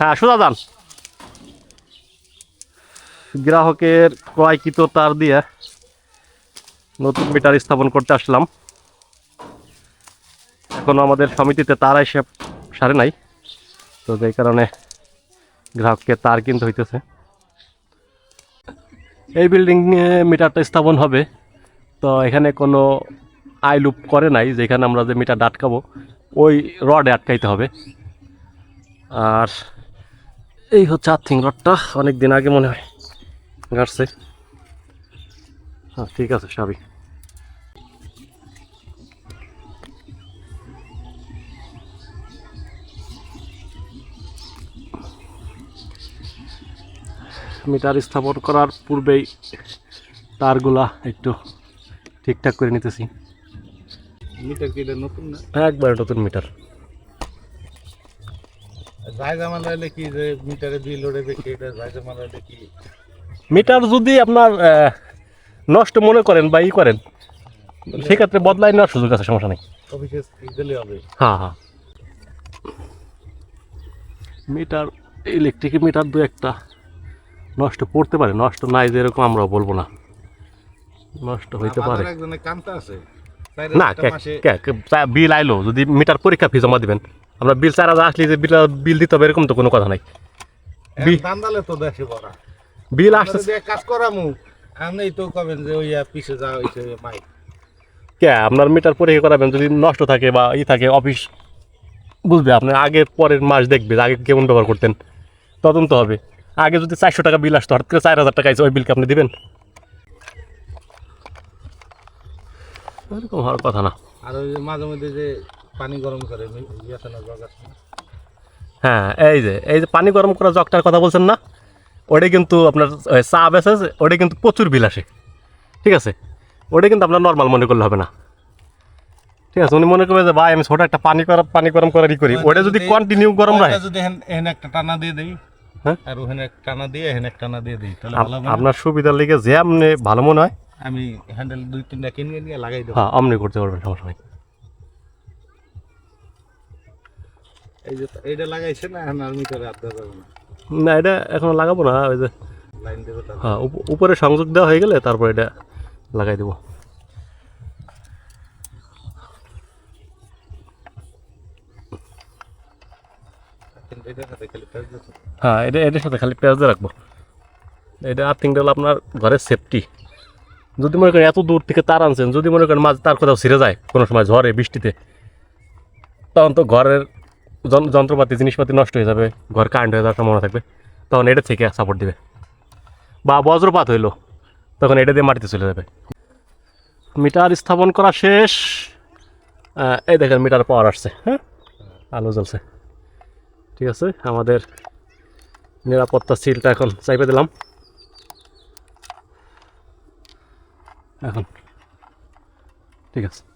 হ্যাঁ সোজা যান। গ্রাহকের ক্রয়কৃত তার দিয়ে নতুন মিটার স্থাপন করতে আসলাম। এখনও আমাদের সমিতিতে তার এসে সারে নাই, তো যেই কারণে গ্রাহককে তার কিনতে হইতেছে। এই বিল্ডিংয়ে মিটারটা স্থাপন হবে, তো এখানে কোনো আই লুপ করে নাই, যেখানে আমরা যে মিটার আটকাবো, ওই রডে আটকাইতে হবে। আর এই হচ্ছে আর্থিং রডটা অনেক দিন আগে মনে হয় গাড়ছে হ্যাঁ ঠিক আছে সবই মিটার স্থাপন করার পূর্বেই তারগুলা একটু ঠিকঠাক করে নিতেছি। মিটার কি এটা নতুন না? একবার নতুন মিটার। কি যে মিটারে বিল ওড়ে দেখি এটা জায়গা মালাইলে কি? মিটার যদি আপনার নষ্ট মনে করেন বা ই করেন সেক্ষেত্রে বদলাই নেওয়ার সুযোগ আছে সমস্যা নেই। অফিসে গেলে হবে। হ্যাঁ হ্যাঁ। মিটার ইলেকট্রিক মিটার দু একটা নষ্ট পড়তে পারে নষ্ট নাই যে এরকম আমরাও বলব না। নষ্ট হইতে পারে। আমার না বিল আইলো যদি মিটার পরীক্ষা ফি জমা দিবেন। আমরা বিল চার হাজার আসলে যে বিল বিল দিতে হবে এরকম তো কোনো কথা নাই। তো দেখে বড়। বিল আসছে কাজ করামু আপনি তো কবেন যে ওই পিছে যা হইছে মাইক। কে আপনার মিটার পরীক্ষা করাবেন? যদি নষ্ট থাকে বা ই থাকে অফিস বুঝবে আপনি আগের পরের মাস দেখবে আগে কেমন ব্যবহার করতেন। তদন্ত হবে। আগে যদি চারশো টাকা বিল আসতো হঠাৎ করে চার হাজার টাকা ওই বিলকে আপনি দিবেন? এরকম হওয়ার কথা না। আর ওই মাঝে মধ্যে যে পানি গরম করে ইয়ে? হ্যাঁ এই যে এই যে পানি গরম করা জগটার কথা বলছেন না ওটাই কিন্তু আপনার চা বেসে ওটাই কিন্তু প্রচুর বিল আসে। ঠিক আছে? ওটাই কিন্তু আপনার নর্মাল মনে করলে হবে না। ঠিক আছে? উনি মনে করবে যে ভাই আমি ছোট একটা পানি গরম পানি গরম করারই করি। ওটা যদি কন্টিনিউ গরম রাখে। যদি এখান- একটা টানা দিয়ে দেই হ্যাঁ? আর ওখানে একটা টানা দিয়ে এখানে একটা টানা দিয়ে দিই তাহলে আপনার সুবিধার লেগে যে আপনি ভালো মনে হয়। আমি হ্যান্ডেল দুই তিনটা কিনে নিয়ে লাগাই দেবো। হ্যাঁ আপনি করতে পারবেন সমস্যা নেই। এই যে এইটা লাগাইছে না এখন আর মিটারে যাবে না। না এটা এখন লাগাবো না ওই যে লাইন দেবে হ্যাঁ উপরে সংযোগ দেওয়া হয়ে গেলে তারপর এটা লাগাই দেবো। হ্যাঁ এটা এটার সাথে খালি পেঁয়াজ দিয়ে রাখব। এটা আর্থিংটা হলো আপনার ঘরের সেফটি যদি মনে করেন এত দূর থেকে তার আনছেন যদি মনে করেন মাঝে তার কোথাও ছিঁড়ে যায় কোনো সময় ঝড়ে বৃষ্টিতে তখন তো ঘরের যন্ত্রপাতি, জিনিসপাতি নষ্ট হয়ে যাবে, ঘর কারেন্ট হয়ে যাওয়ার সম্ভাবনা থাকবে, তখন এটা থেকে সাপোর্ট দিবে। বা বজ্রপাত হইল, তখন এটা দিয়ে মাটিতে চলে যাবে। মিটার স্থাপন করা শেষ। এই দেখেন মিটার পাওয়ার আসছে হ্যাঁ? আলো জ্বলছে। ঠিক আছে, আমাদের নিরাপত্তা সিলটা এখন চাইপে দিলাম। এখন। ঠিক আছে।